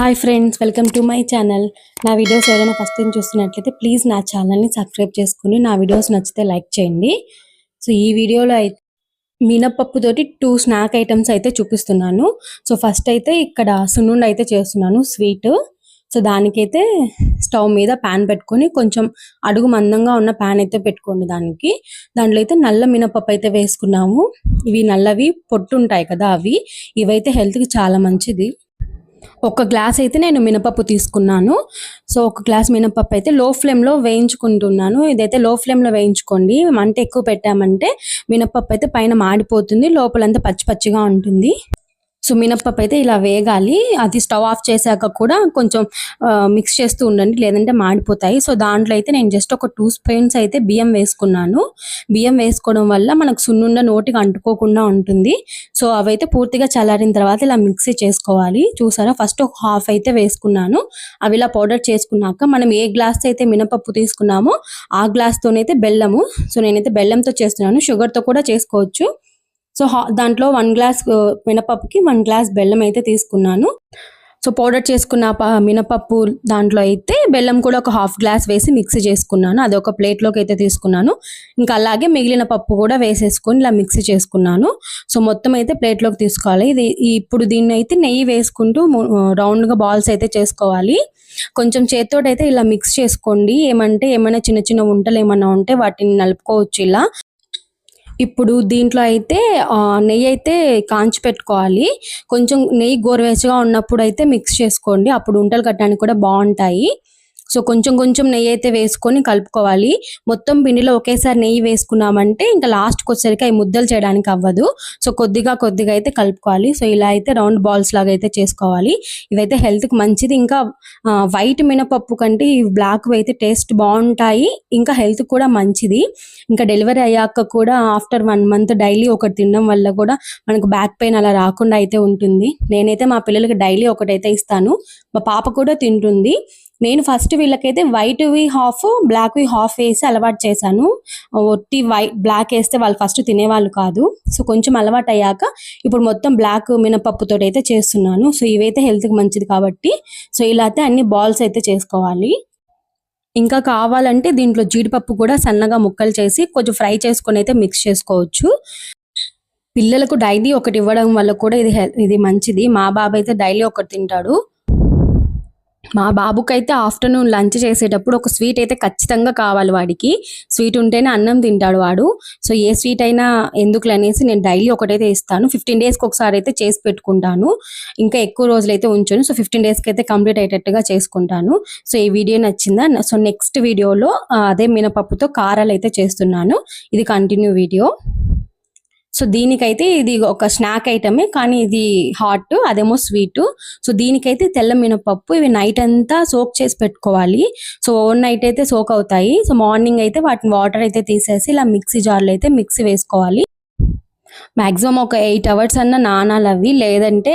Hi friends welcome to my channel నా videos ఏదైనా first time చూస్తున్నట్లయితే ప్లీజ్ నా ఛానల్ని సబ్స్క్రైబ్ చేసుకుని నా వీడియోస్ నచ్చితే లైక్ చేయండి. సో ఈ వీడియోలో అయితే మినపప్పు తోటి టూ స్నాక్ ఐటమ్స్ అయితే చూపిస్తున్నాను. సో ఫస్ట్ అయితే ఇక్కడ సున్నుండ అయితే చేస్తున్నాను స్వీట్ సో దానికైతే స్టవ్ మీద ప్యాన్ పెట్టుకొని కొంచెం అడుగు మందంగా ఉన్న ప్యాన్ అయితే పెట్టుకోండి దానికి. దాంట్లో అయితే నల్ల మినపప్పు అయితే వేసుకున్నాము. ఇవి నల్లవి పొట్టు ఉంటాయి కదా అవి. ఇవైతే హెల్త్కి చాలా మంచిది. ఒక గ్లాస్ అయితే నేను మినపప్పు తీసుకున్నాను. సో ఒక గ్లాస్ మినపప్పు అయితే లో ఫ్లేమ్లో వేయించుకుంటున్నాను. ఇదైతే లో ఫ్లేమ్లో వేయించుకోండి. మంట ఎక్కువ పెట్టామంటే మినపప్పు అయితే పైన మాడిపోతుంది. లోపలంతా పచ్చి పచ్చిగా ఉంటుంది. సో మినప్పప్పు అయితే ఇలా వేగాలి. అది స్టవ్ ఆఫ్ చేశాక కూడా కొంచెం మిక్స్ చేస్తూ ఉండండి. లేదంటే మాడిపోతాయి. సో దాంట్లో అయితే నేను జస్ట్ ఒక టూ స్పూన్స్ అయితే బియ్యం వేసుకున్నాను. బియ్యం వేసుకోవడం వల్ల మనకు సున్నుండ నోటికి అంటుకోకుండా ఉంటుంది. సో అవైతే పూర్తిగా చల్లారిన తర్వాత ఇలా మిక్సీ చేసుకోవాలి. చూసారా? ఫస్ట్ ఒక హాఫ్ అయితే వేసుకున్నాను. అవి ఇలా పౌడర్ చేసుకున్నాక మనం ఏ గ్లాస్ అయితే మినపప్పు తీసుకున్నామో ఆ గ్లాస్తోనైతే బెల్లము. సో నేనైతే బెల్లంతో చేస్తున్నాను. షుగర్తో కూడా చేసుకోవచ్చు. సో దాంట్లో వన్ గ్లాస్ uh, మినపప్పుకి వన్ గ్లాస్ బెల్లం అయితే తీసుకున్నాను. సో పౌడర్ చేసుకున్న మినపప్పు దాంట్లో అయితే బెల్లం కూడా ఒక హాఫ్ గ్లాస్ వేసి మిక్సీ చేసుకున్నాను. అది ఒక ప్లేట్లోకి అయితే తీసుకున్నాను. ఇంకా అలాగే మిగిలిన పప్పు కూడా వేసేసుకొని ఇలా మిక్సీ చేసుకున్నాను. సో మొత్తం అయితే ప్లేట్లోకి తీసుకోవాలి. ఇది ఇప్పుడు దీన్ని అయితే నెయ్యి వేసుకుంటూ రౌండ్గా uh, బాల్స్ అయితే చేసుకోవాలి. కొంచెం చేతితో అయితే ఇలా మిక్స్ చేసుకోండి. ఏమంటే ఏమైనా చిన్న చిన్న వంటలు ఏమైనా ఉంటే వాటిని నలుపుకోవచ్చు ఇలా. ఇప్పుడు దీంట్లో అయితే నెయ్యి అయితే కాంచి పెట్టుకోవాలి. కొంచెం నెయ్యి గోరువెచ్చగా ఉన్నప్పుడు అయితే మిక్స్ చేసుకోండి. అప్పుడు ఉంటలు కట్టడానికి కూడా బాగుంటాయి. సో కొంచెం కొంచెం నెయ్యి అయితే వేసుకొని కలుపుకోవాలి. మొత్తం పిండిలో ఒకేసారి నెయ్యి వేసుకున్నామంటే ఇంకా లాస్ట్కి వచ్చేసరికి అవి ముద్దలు చేయడానికి అవ్వదు. సో కొద్దిగా కొద్దిగా అయితే కలుపుకోవాలి. సో ఇలా అయితే రౌండ్ బాల్స్ లాగా అయితే చేసుకోవాలి. ఇవైతే హెల్త్కి మంచిది. ఇంకా వైట్ మినపప్పు కంటే ఈ బ్లాక్ అయితే టేస్ట్ బాగుంటాయి. ఇంకా హెల్త్ కూడా మంచిది. ఇంకా డెలివరీ అయ్యాక కూడా ఆఫ్టర్ వన్ మంత్ డైలీ ఒకటి తినడం వల్ల కూడా మనకు బ్యాక్ పెయిన్ అలా రాకుండా అయితే ఉంటుంది. నేనైతే మా పిల్లలకి డైలీ ఒకటైతే ఇస్తాను. మా పాప కూడా తింటుంది. నేను ఫస్ట్ వీళ్ళకైతే వైట్ వి హాఫ్ బ్లాక్ వి హాఫ్ వేసి అలవాటు చేశాను. ఒట్టి వైట్ బ్లాక్ వేస్తే వాళ్ళు ఫస్ట్ తినేవాళ్ళు కాదు. సో కొంచెం అలవాటు అయ్యాక ఇప్పుడు మొత్తం బ్లాక్ మినపప్పుతో అయితే చేస్తున్నాను. సో ఇవైతే హెల్త్కి మంచిది కాబట్టి. సో ఇలా అయితే అన్ని బాల్స్ అయితే చేసుకోవాలి. ఇంకా కావాలంటే దీంట్లో జీడిపప్పు కూడా సన్నగా ముక్కలు చేసి కొంచెం ఫ్రై చేసుకొని అయితే మిక్స్ చేసుకోవచ్చు. పిల్లలకు డైలీ ఒకటి ఇవ్వడం వల్ల కూడా ఇది ఇది మంచిది. మా బాబు అయితే డైలీ ఒకటి తింటాడు. మా బాబుకైతే ఆఫ్టర్నూన్ లంచ్ చేసేటప్పుడు ఒక స్వీట్ అయితే ఖచ్చితంగా కావాలి వాడికి. స్వీట్ ఉంటేనే అన్నం తింటాడు వాడు. సో ఏ స్వీట్ అయినా ఎందుకులనేసి నేను డైలీ ఒకటైతే ఇస్తాను. ఫిఫ్టీన్ డేస్కి ఒకసారి అయితే చేసి పెట్టుకుంటాను. ఇంకా ఎక్కువ రోజులు అయితే ఉంచాను. సో ఫిఫ్టీన్ డేస్కి అయితే కంప్లీట్ అయ్యేటట్టుగా చేసుకుంటాను. సో ఈ వీడియో నచ్చిందా? సో నెక్స్ట్ వీడియోలో అదే మినపప్పుతో కారాలు అయితే చేస్తున్నాను. ఇది కంటిన్యూ వీడియో. సో దీనికైతే ఇది ఒక స్నాక్ ఐటమే కానీ ఇది హాట్ అదేమో స్వీట్ సో దీనికైతే తెల్ల మినపప్పు ఇవి నైట్ అంతా సోక్ చేసి పెట్టుకోవాలి. సో ఓవర్ నైట్ అయితే సోక్ అవుతాయి. సో మార్నింగ్ అయితే వాటిని వాటర్ అయితే తీసేసి ఇలా మిక్సీ జార్లో అయితే మిక్సీ వేసుకోవాలి. మ్యాక్సిమం ఒక ఎయిట్ అవర్స్ అన్న నానాలి అవి లేదంటే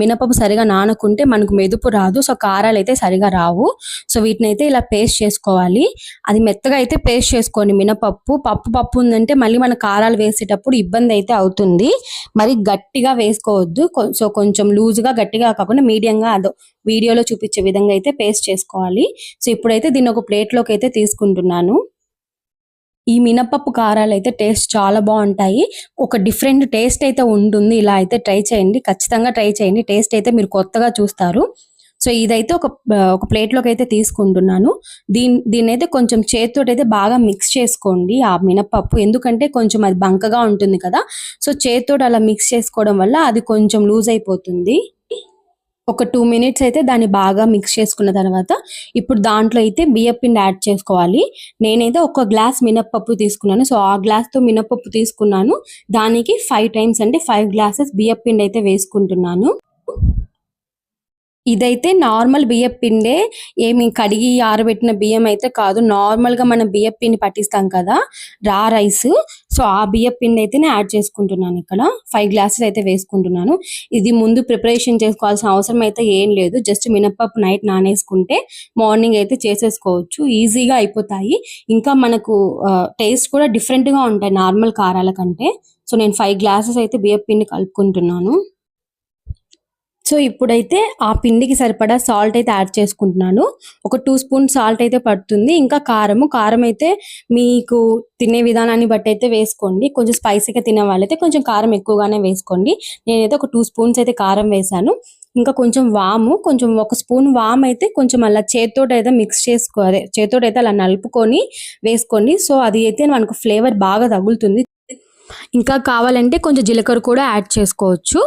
మినపప్పు సరిగా నానకుంటే మనకు మెదుపు రాదు. సో కారాలు అయితే సరిగా రావు. సో వీటిని అయితే ఇలా పేస్ట్ చేసుకోవాలి. అది మెత్తగా అయితే పేస్ట్ చేసుకోండి మినపప్పు. పప్పు పప్పు ఉందంటే మళ్ళీ మన కారాలు వేసేటప్పుడు ఇబ్బంది అయితే అవుతుంది. మరి గట్టిగా వేసుకోవద్దు. సో కొంచెం లూజ్గా గట్టిగా కాకుండా మీడియంగా అదో వీడియోలో చూపించే విధంగా అయితే పేస్ట్ చేసుకోవాలి. సో ఇప్పుడైతే దీన్ని ఒక ప్లేట్లోకి అయితే తీసుకుంటున్నాను. ఈ మినపప్పు కారాలు అయితే టేస్ట్ చాలా బాగుంటాయి. ఒక డిఫరెంట్ టేస్ట్ అయితే ఉంటుంది. ఇలా అయితే ట్రై చేయండి. ఖచ్చితంగా ట్రై చేయండి. టేస్ట్ అయితే మీరు కొత్తగా చూస్తారు. సో ఇదైతే ఒక ఒక ప్లేట్లోకి అయితే తీసుకుంటున్నాను. దీని దీన్ని అయితే కొంచెం చేతితో అయితే బాగా మిక్స్ చేసుకోండి ఆ మినపప్పు. ఎందుకంటే కొంచెం అది బంకగా ఉంటుంది కదా. సో చేతితో అలా మిక్స్ చేసుకోవడం వల్ల అది కొంచెం లూజ్ అయిపోతుంది. ఒక టూ మినిట్స్ అయితే దాన్ని బాగా మిక్స్ చేసుకున్న తర్వాత ఇప్పుడు దాంట్లో అయితే బియ్యపిండి యాడ్ చేసుకోవాలి. నేనైతే ఒక గ్లాస్ మినప్పప్పు తీసుకున్నాను. సో ఆ గ్లాస్తో మినప్పప్పు తీసుకున్నాను. దానికి ఫైవ్ టైమ్స్ అంటే ఫైవ్ గ్లాసెస్ బియ్యపిండి అయితే వేసుకుంటున్నాను. ఇదైతే నార్మల్ బియ్యం పిండే. ఏమి కడిగి ఆరబెట్టిన బియ్యం అయితే కాదు. నార్మల్గా మనం బియ్యం పిండి పట్టిస్తాం కదా రా రైస్. సో ఆ బియ్యం పిండి అయితే నేను యాడ్ చేసుకుంటున్నాను ఇక్కడ. ఫైవ్ గ్లాసెస్ అయితే వేసుకుంటున్నాను. ఇది ముందు ప్రిపరేషన్ చేసుకోవాల్సిన అవసరం అయితే ఏం లేదు. జస్ట్ మినప్పప్పు నైట్ నానేసుకుంటే మార్నింగ్ అయితే చేసేసుకోవచ్చు. ఈజీగా అయిపోతాయి. ఇంకా మనకు టేస్ట్ కూడా డిఫరెంట్గా ఉంటాయి నార్మల్ కారాల కంటే. సో నేను ఫైవ్ గ్లాసెస్ అయితే బియ్యం పిండి కలుపుకుంటున్నాను. సో ఇప్పుడైతే ఆ పిండికి సరిపడా సాల్ట్ అయితే యాడ్ చేసుకుంటున్నాను. ఒక టూ స్పూన్ సాల్ట్ అయితే పడుతుంది. ఇంకా కారము కారం అయితే మీకు తినే విధానాన్ని బట్టి అయితే వేసుకోండి. కొంచెం స్పైసీగా తినే వాళ్ళైతే కొంచెం కారం ఎక్కువగానే వేసుకోండి. నేనైతే ఒక టూ స్పూన్స్ అయితే కారం వేసాను ఇంకా కొంచెం వాము కొంచెం ఒక స్పూన్ వామ్ అయితే కొంచెం అలా చేతితోటి అయితే మిక్స్ చేసుకో అదే చేతితోటి అయితే అలా నలుపుకొని వేసుకోండి. సో అది అయితే మనకు ఫ్లేవర్ బాగా తగులుతుంది. ఇంకా కావాలంటే కొంచెం జీలకర్ర కూడా యాడ్ చేసుకోవచ్చు.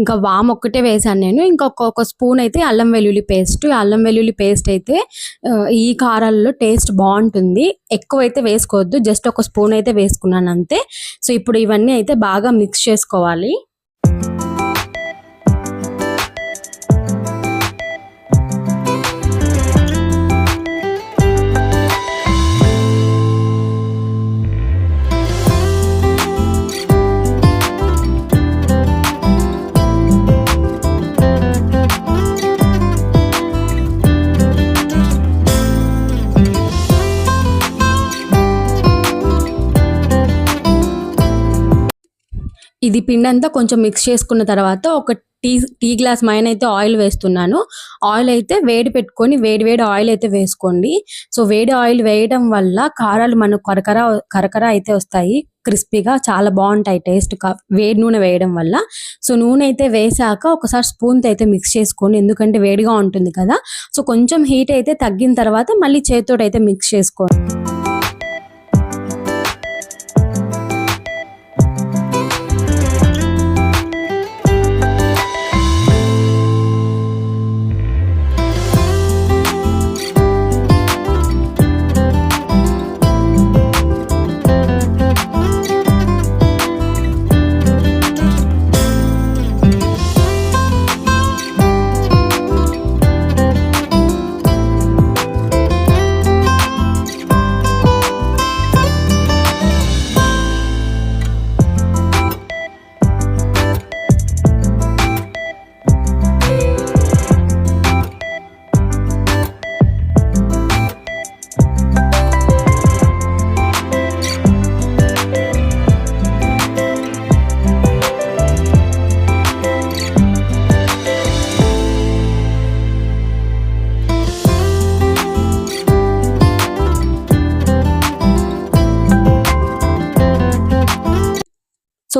ఇంకా వామ్ ఒక్కటే వేసాను నేను. ఇంకా ఒక స్పూన్ అయితే అల్లం వెల్లుల్లి పేస్ట్. అల్లం వెల్లుల్లి పేస్ట్ అయితే ఈ కారాల్లో టేస్ట్ బాగుంటుంది. ఎక్కువ అయితే వేసుకోవద్దు. జస్ట్ ఒక స్పూన్ అయితే వేసుకున్నాను అంతే. సో ఇప్పుడు ఇవన్నీ అయితే బాగా మిక్స్ చేసుకోవాలి. ఇది పిండి అంతా కొంచెం మిక్స్ చేసుకున్న తర్వాత ఒక టీ టీ గ్లాస్ మైన అయితే ఆయిల్ వేస్తున్నాను. ఆయిల్ అయితే వేడి పెట్టుకొని వేడి వేడి ఆయిల్ అయితే వేసుకోండి. సో వేడి ఆయిల్ వేయడం వల్ల కారాలు మనకు కరకర కరకర అయితే వస్తాయి. క్రిస్పీగా చాలా బాగుంటాయి టేస్ట్ వేడి నూనె వేయడం వల్ల. సో నూనె అయితే వేసాక ఒకసారి స్పూన్ అయితే మిక్స్ చేసుకోండి. ఎందుకంటే వేడిగా ఉంటుంది కదా. సో కొంచెం హీట్ అయితే తగ్గిన తర్వాత మళ్ళీ చేతితోటి అయితే మిక్స్ చేసుకోండి.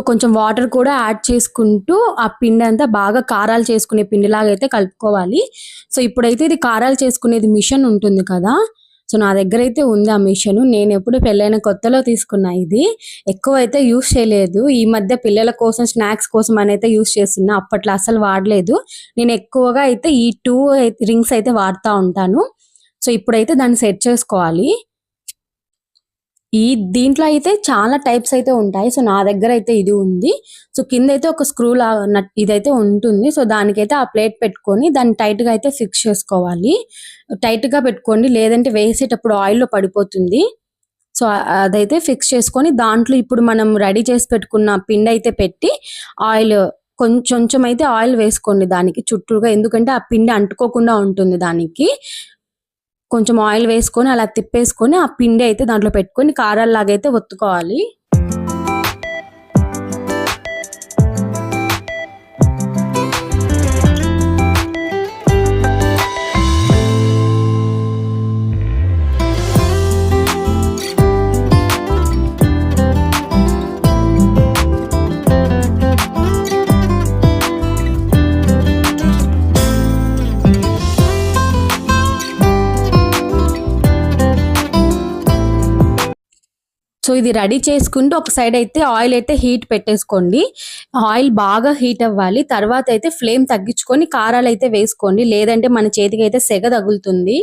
కొంచెం వాటర్ కూడా యాడ్ చేసుకుంటూ ఆ పిండి అంతా బాగా కారాలు చేసుకునే పిండిలాగా అయితే కలుపుకోవాలి. సో ఇప్పుడైతే ఇది కారాలు చేసుకునేది మిషన్ ఉంటుంది కదా. సో నా దగ్గర అయితే ఉంది ఆ మిషన్. నేను ఎప్పుడు పెళ్ళైన కొత్తలో తీసుకున్నా ఇది. ఎక్కువ అయితే యూస్ చేయలేదు. ఈ మధ్య పిల్లల కోసం స్నాక్స్ కోసం అని అయితే యూస్ చేస్తున్నా. అప్పట్లో అసలు వాడలేదు. నేను ఎక్కువగా అయితే ఈ టూ రింగ్స్ అయితే వాడుతూ ఉంటాను. సో ఇప్పుడైతే దాన్ని సెట్ చేసుకోవాలి. ఈ దీంట్లో అయితే చాలా టైప్స్ అయితే ఉంటాయి. సో నా దగ్గర అయితే ఇది ఉంది. సో కింద అయితే ఒక స్క్రూ లా ఇదైతే ఉంటుంది. సో దానికైతే ఆ ప్లేట్ పెట్టుకొని దాన్ని టైట్గా అయితే ఫిక్స్ చేసుకోవాలి. టైట్గా పెట్టుకోండి. లేదంటే వేసేటప్పుడు ఆయిల్లో పడిపోతుంది. సో అదైతే ఫిక్స్ చేసుకొని దాంట్లో ఇప్పుడు మనం రెడీ చేసి పెట్టుకున్న పిండి అయితే పెట్టి ఆయిల్ కొంచెం కొంచెం అయితే ఆయిల్ వేసుకోండి దానికి చుట్టూగా ఎందుకంటే ఆ పిండి అంటుకోకుండా ఉంటుంది దానికి. కొంచెం ఆయిల్ వేసుకొని అలా తిప్పేసుకొని ఆ పిండి అయితే దాంట్లో పెట్టుకొని కారాల్లాగా అయితే ఒత్తుకోవాలి. ఇది రెడీ చేసుకుంటూ ఒక సైడ్ అయితే ఆయిల్ అయితే హీట్ పెట్టేసుకోండి. ఆయిల్ బాగా హీట్ అవ్వాలి. తర్వాత అయితే ఫ్లేమ్ తగ్గించుకొని కారాలు అయితే వేసుకోండి. లేదంటే మన చేతికి అయితే సెగ తగులుతుంది.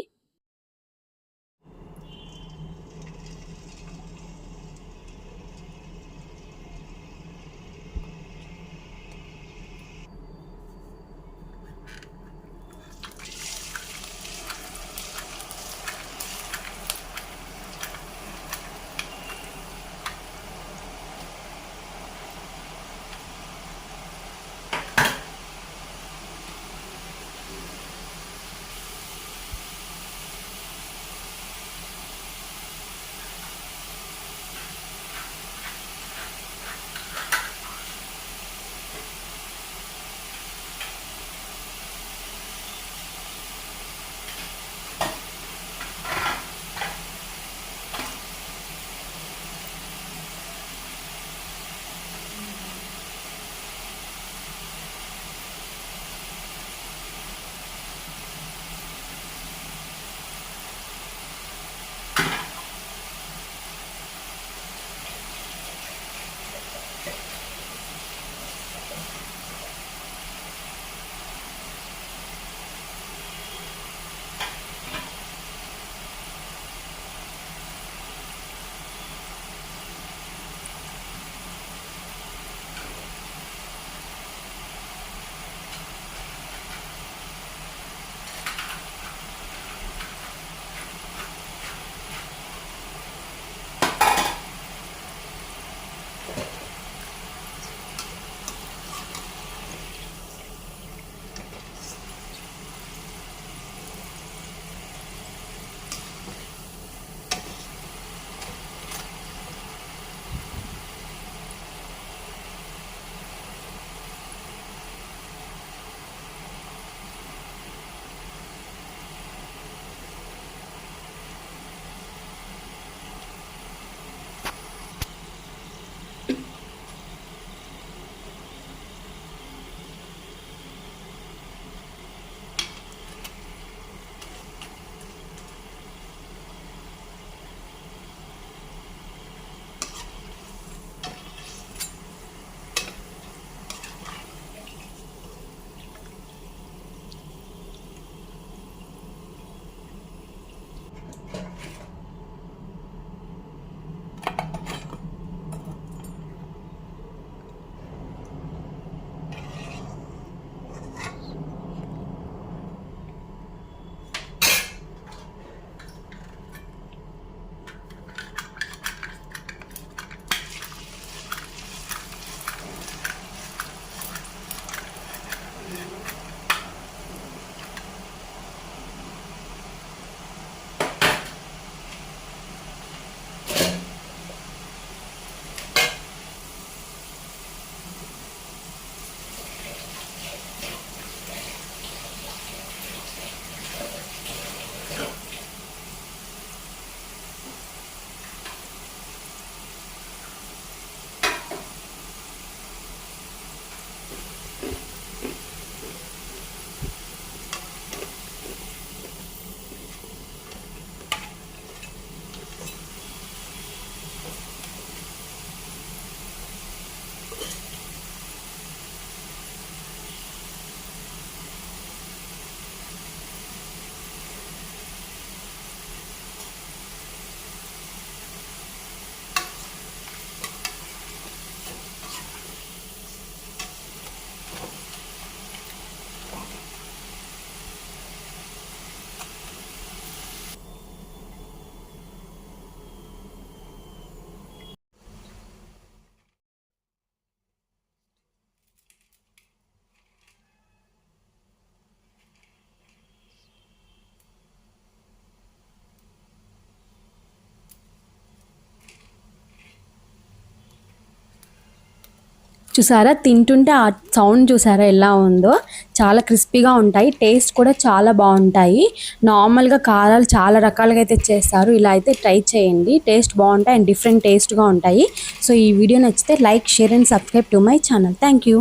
చూసారా? తింటుంటే ఆ సౌండ్ చూసారా ఎలా ఉందో? చాలా క్రిస్పీగా ఉంటాయి. టేస్ట్ కూడా చాలా బాగుంటాయి. నార్మల్గా కారాలు చాలా రకాలుగా అయితే చేస్తారు. ఇలా అయితే ట్రై చేయండి. టేస్ట్ బాగుంటాయి అండ్ డిఫరెంట్ టేస్ట్గా ఉంటాయి. సో ఈ వీడియో నచ్చితే like share and subscribe to my channel. Thank you